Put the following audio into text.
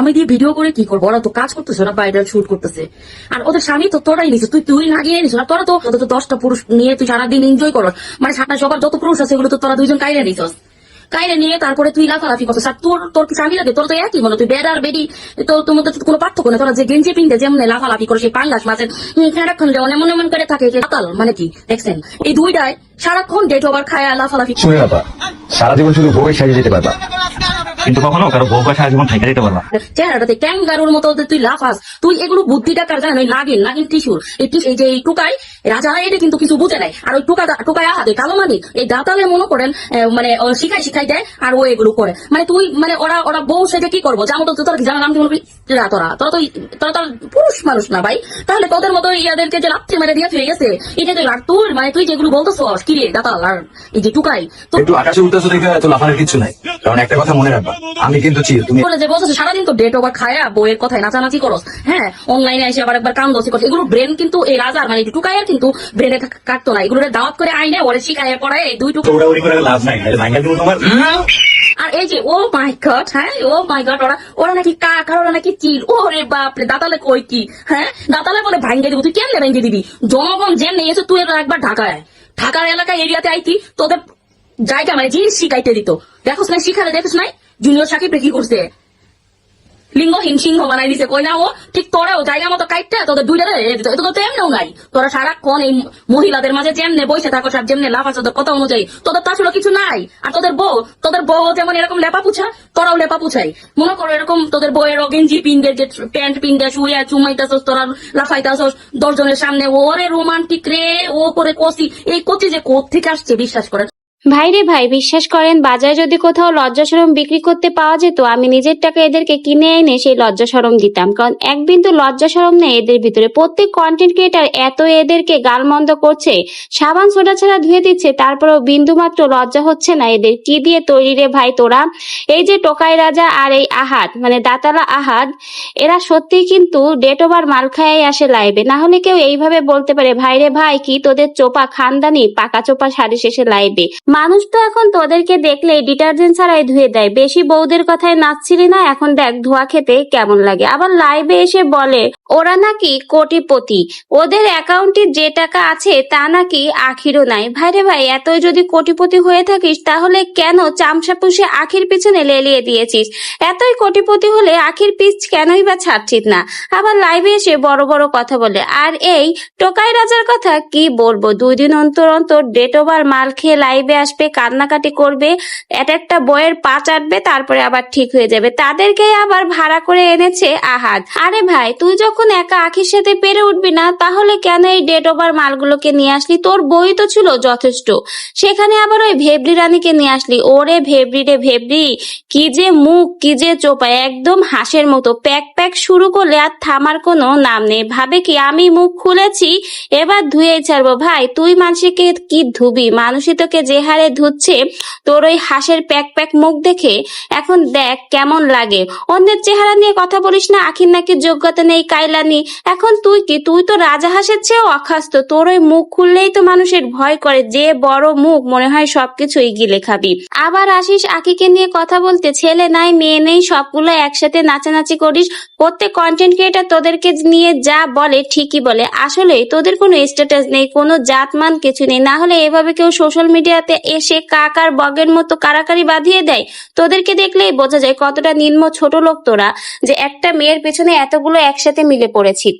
আমি দিয়ে ভিডিও করে কি করব? ওরা তো কাজ করতেছে, ওরা বাইরে শুট করতেছে। আর ওদের স্বামী তো তোরাই নিছিস তুই তুই না গিয়ে না। তোরা তো তোদের তো দশটা পুরুষ নিয়ে তুই সারাদিন এনজয় করস। মানে সাতটা সবার যত পুরুষ আছে, এগুলো তো তোরা দুইজন কাইরে নিছিস। কাইরে নিয়ে তারপরে তুই লাফালাফি করছিস আর তোর তোর কি স্বামী লাগে? তোর তো একই মনে তুই বেড আর বেডি তো তোর মধ্যে কোনো পার্থক্য নেই। তোরা যে গেঞ্জি পিনতে যেমন লাফালাফি করে, সেই পাঙ্গাস মাছের সারাক্ষণ যেমন এমন এমন করে থাকে কাতাল মানে কি? দেখছেন? এই দুইটায় সারাক্ষণ ডেট ওভার খায় লাফালাফি সারা জীবন শুধু বউয়ের সাজে যেতে পারবা। কিন্তু কখনো কারও বউ সারা জীবন থাকা যেতে পারবা চেহারাটাতে ক্যাঙ্গারুর মতো তুই লাফাস তুই এগুলো বুদ্ধিটা কার জানেন নাগিন নাগিন টিসুর এই যে এই টুকাই রাজা এটা কিন্তু কিছু বুঝে নাই আর ওই টুকা টুকাই আহাতে কালো মানিক এই দাতালে মনে করেন মানে শিখাই শিখাই দেয় আর ও এগুলো করে। মানে তুই মানে ওরা ওরা বউ সেটা কি করব? যেমন তো তোরা জানা নাম কি বলবি? তোরা তোরা তো তোরা পুরুষ মানুষ না ভাই। তাহলে তোদের মতো ইয়াদেরকে যে লাত্তি মেরে দিয়ে হয়ে গেছে এটা তো আর তুই মানে তুই যেগুলো বলতেছ কি রে দাতাল আর এই যে টুকাই তো আকাশে উঠতেছো দেখে এত লাফানোর কিছু নাই। কারণ একটা কথা মনে রাখবা আমি কিন্তু চির তুমি বলে যে বলছো সারাদিন তো ডেট ওভার খায়া বইয়ের কথায় নাচানাচি করস। হ্যাঁ অনলাইনে এসে আবার একবার কাম দোষি করস এগুলো ব্রেন কিন্তু এই রাজার মানে টুকাইয়ের কিন্তু ব্রেনে কাটতো না। এগুলো দাওয়াত করে আইনে ওরে শিখায় পড়ায় এই দুই টুকু করে লাভ নাই। তোমার। আর এই যে ও মাই গড হ্যাঁ ও মাই গড ওরা ওরা নাকি কাক আর ওরা নাকি চিল। ওরে বাপরে দাতালে কই কি? হ্যাঁ দাতালে বলে ভাঙ্গে দিব। তুই কেমনে ভাঙ্গে দিবি? জনগণ যেমনি এসে তুই একবার ঢাকায়। ঢাকার এলাকায় এরিয়াতে আইতি তোদের জায়গা মানে জিনিস শিখাইতে দিত। দেখোস না শিখালে দেখোস নাই? জুনিয়র সাকিব কি করছে? লিঙ্গহীন সিংহ বানাই দিছে। কই না ও, ঠিক তোরাও জায়গা মতো কাইটটা, তোদের দুইটা তো এমনিও নাই। তোরা সারাক্ষণ এই মহিলাদের মাঝে যেমনে বসে থাকো, সব যেমনে লাফা তোদের কথা অনুযায়ী। তোদের তো আসলে কিছু নাই। আর তোদের বউ তোদের বউ যেমন এরকম লেপা পুছা, তোরাও লেপা পুছাই। মনে করো এরকম তোদের বউয়ের গেঞ্জি পিনদের যে প্যান্ট পিনদে, শুয়ে চুমাইতাছস, তোরা লাফাইতাছস, দশজনের সামনে। ওরে রোমান্টিক রে, ও করে কষি এই কচি যে কোথ থেকে আসছে, বিশ্বাস করে ভাই রে ভাই, বিশ্বাস করেন, বাজারে যদি কোথাও লজ্জা সরম বিক্রি করতে পাওয়া যেত, আমি নিজের টাকা এদেরকে কিনে এনে সেই লজ্জা সরম দিতাম। কারণ এক বিন্দু লজ্জা সরম নেই এদের ভিতরে। প্রত্যেক কন্টেন্ট ক্রিয়েটার এত এদেরকে গালমন্দ করছে, সাবান সোডা ছাড়া ধুয়ে দিচ্ছে, তারপরেও বিন্দু মাত্র লজ্জা হচ্ছে না এদের। কি দিয়ে তৈরি রে ভাই তোরা? এই যে টোকাই রাজা আর এই আহাদ মানে দাতালা আহাদ, এরা সত্যিই কিন্তু ডেট ওভার মাল খায়াই আসে লাইভে না হলে কেউ এইভাবে বলতে পারে, ভাই রে ভাই, কি তোদের চোপা খানদানি, পাকা চোপা সারি শেষে লাইভে মানুষ তো এখন তোদেরকে দেখলে ডিটারজেন্ট ছাড়াই ধুয়ে দেয়। বেশি বউদের কথায় নাচছিলি না, এখন দেখ ধোয়া খেতে কেমন লাগে। আবার লাইভে এসে বলে, ওরা নাকি কোটিপতি। ওদের অ্যাকাউন্টে যে টাকা আছে তা নাকি আখিরও নাই। ভাইরে ভাই, এতই যদি কোটিপতি হয়ে থাকিস, তাহলে কেন চামচা পুষে আখির পিছনে লেলিয়ে দিয়েছিস? এতই কোটিপতি হলে আখির পিছ কেনই বা ছাড়ছিস না? আবার লাইভে এসে বড় বড় কথা বলে, আর এই টোকাই রাজার কথা কি বলব? দুই দিন অন্তর অন্তর ডেট ওভার মাল খেয়ে লাইভে আসবে, কান্নাকাটি করবে, এক একটা বইয়ের পা চাটবে তারপরে আবার ঠিক হয়ে যাবে। তাদেরকে আবার ভাড়া করে এনেছে আহাদ। আরে ভাই, তুই যখন একা আখির সাথে পেরে উঠবি না, তাহলে কেন এই ডেট ওভার মালগুলোকে নিয়ে আসলি? তোর বই তো ছিল যথেষ্ট। সেখানে আবার ওই ভেবরি রানীকে নিয়ে আসলি। ওরে ভেবরি রে ভেবরি কি যে মুখ, কি যে চোপা, একদম হাঁসের মতো। প্যাক প্যাক শুরু করলে আর থামার কোনো নাম নেই। ভাবে কি আমি মুখ খুলেছি? এবার ধুয়েই ছাড়বো। ভাই, তুই মানুষকে কি ধুবি? মানুষই তোকে যে হারে ধুচ্ছে। তোর ওই হাঁসের প্যাক প্যাক মুখ দেখে এখন দেখ কেমন লাগে। অন্যের চেহারা নিয়ে কথা বলিস না, আখির নাকি যোগ্যতা নেই কাইলানি। এখন তুই কি? তুই তো রাজা হাঁসের চেয়েও অখাস্ত। তোর ওই মুখ খুললেই তো মানুষের ভয় করে, যে বড় মুখ মনে হয় সবকিছুই গিলে খাবি আবার আসিস আখিকে নিয়ে কথা বলতে, ছেলে নাই, মেয়ে নেই, সবগুলো একসাথে নাচানাচি করিস। প্রত্যেক কন্টেন্ট ক্রিয়েটার তোদেরকে নিয়ে যা বলে, ঠিকই বলে। আসলে তোদের কোনো স্ট্যাটাস নেই, কোনো জাতমান কিছু নেই। না হলে এভাবে কেউ সোশ্যাল মিডিয়াতে এসে কাকার বগের মতো কারাকারি বাঁধিয়ে দেয়। তোদেরকে দেখলেই বোঝা যায় কতটা নিম্ন ছোট লোক তোরা, যে একটা মেয়ের পেছনে এতগুলো একসাথে মিলে পড়েছিস